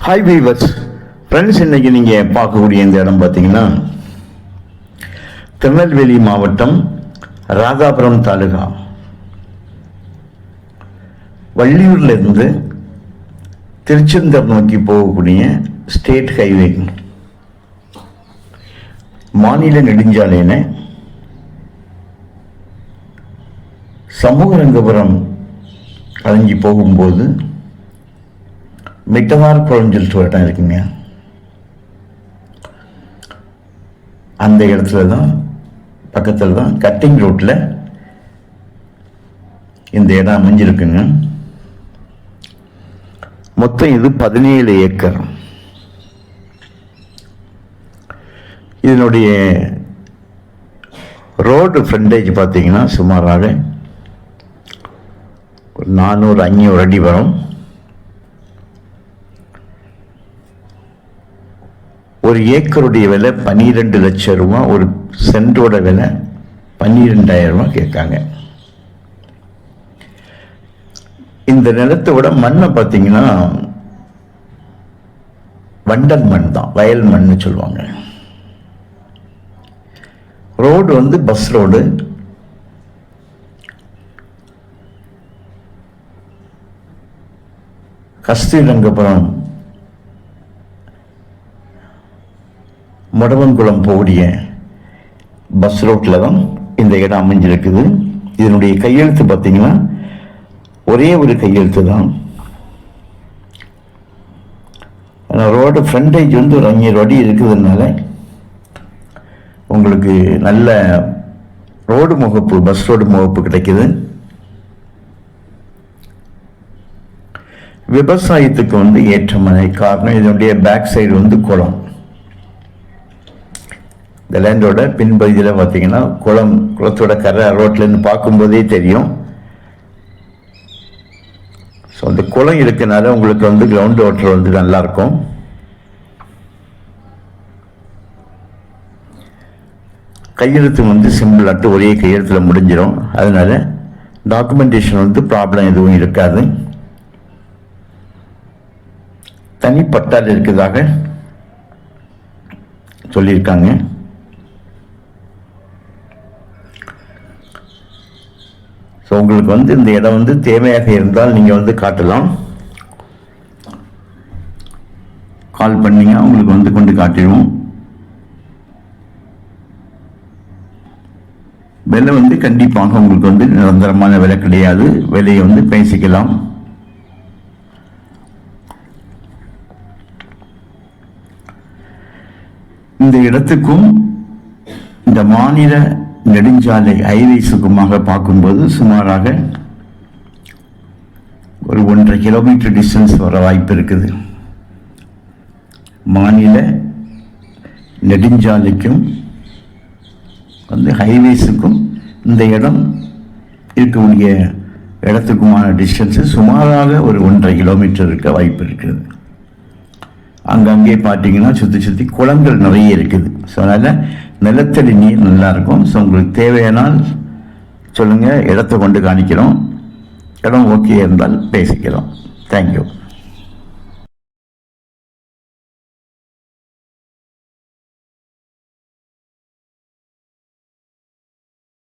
Hi viewers friends இன்னைக்கு நீங்கள் பார்க்கக்கூடிய இந்த இடம் பார்த்தீங்கன்னா திருநெல்வேலி மாவட்டம் ராதாபுரம் தாலுகா. வள்ளியூர்ல இருந்து திருச்செந்தூர் நோக்கி போகக்கூடிய ஸ்டேட் ஹைவே. மாநில நெடுஞ்சாலையின சமூகரங்கபுரம் கலங்கி போகும்போது மிட்டவார் குளம் சொல்லிட்டு ஒரு இடம் இருக்குங்க அந்த இடத்துல தான் பக்கத்தில் தான் கட்டிங் ரோட்டில் இந்த இடம் அமைஞ்சிருக்குங்க மொத்தம் இது பதினேழு ஏக்கர் இதனுடைய ரோடு ஃப்ரண்டேஜ் பார்த்தீங்கன்னா சுமாராக ஒரு நானூறு அஞ்சூறு அடி வரும் ஒரு ஏக்கருடைய விலை பன்னிரெண்டு லட்சம் ரூபா ஒரு சென்டோட விலை பன்னிரெண்டாயிரம் ரூபா கேட்காங்க. இந்த நிலத்தோட மண்ணை பார்த்தீங்கன்னா வண்டல் மண் தான் வயல் மண்ணு சொல்லுவாங்க. ரோடு வந்து பஸ் ரோடு. கஸ்தூரங்கபுரம் மடவன்குளம் போகக்கூடிய பஸ் ரோட்டில் தான் இந்த இடம் அமைஞ்சிருக்குது. இதனுடைய கையெழுத்து பார்த்தீங்கன்னா ஒரே ஒரு கையெழுத்து தான். ஆனால் ரோடு ஃப்ரண்டேஜ் வந்து ஒரு அஞ்சூறு அடி இருக்குதுனால உங்களுக்கு நல்ல ரோடு முகப்பு பஸ் ரோடு முகப்பு கிடைக்குது. விவசாயத்துக்கு வந்து ஏற்ற காரணம். இதனுடைய பேக் சைடு வந்து குளம். இந்த லேண்டோட பின்பகுதியில் பார்த்தீங்கன்னா குளம் குளத்தோட கரை ரோட்லேருந்து பார்க்கும்போதே தெரியும். ஸோ அந்த குளம் இருக்கனால உங்களுக்கு வந்து கிரவுண்ட் வாட்டர் வந்து நல்லாயிருக்கும். கையெழுத்து வந்து சிம்பிள் அட்டு ஒரே கையெழுத்தில் முடிஞ்சிடும் அதனால டாக்குமெண்டேஷன் வந்து ப்ராப்ளம் எதுவும் இருக்காது. தனிப்பட்டால் இருக்கிறதாக சொல்லியிருக்காங்க ஸோ உங்களுக்கு வந்து இந்த இடம் வந்து தேவையாக இருந்தால் நீங்கள் வந்து காட்டலாம். கால் பண்ணீங்க உங்களுக்கு வந்து கொண்டு காட்டிடுவோம். விலை வந்து கண்டிப்பாக உங்களுக்கு வந்து நிரந்தரமான விலை கிடையாது. விலையை வந்து பேசிக்கலாம். இந்த இடத்துக்கும் இந்த மாநில நெடுஞ்சாலை ஹைவேஸுக்குமாக பார்க்கும்போது சுமாராக ஒரு ஒன்றரை கிலோமீட்டர் டிஸ்டன்ஸ் வர வாய்ப்பு இருக்குது. மாநில நெடுஞ்சாலைக்கும் வந்து ஹைவேஸுக்கும் இந்த இடம் இருக்கக்கூடிய இடத்துக்குமான டிஸ்டன்ஸு சுமாராக ஒரு ஒன்றரை கிலோமீட்டர் இருக்க வாய்ப்பு இருக்குது. அங்கங்கே பார்த்தீங்கன்னா சுற்றி சுற்றி குளங்கள் நிறைய இருக்குது. ஸோ அதனால் நிலத்தடி நீர் நல்லாயிருக்கும். ஸோ உங்களுக்கு தேவையானால் சொல்லுங்கள் இடத்த கொண்டு காணிக்கிறோம். இடம் ஓகே இருந்தால் பேசிக்கிறோம். தேங்க்யூ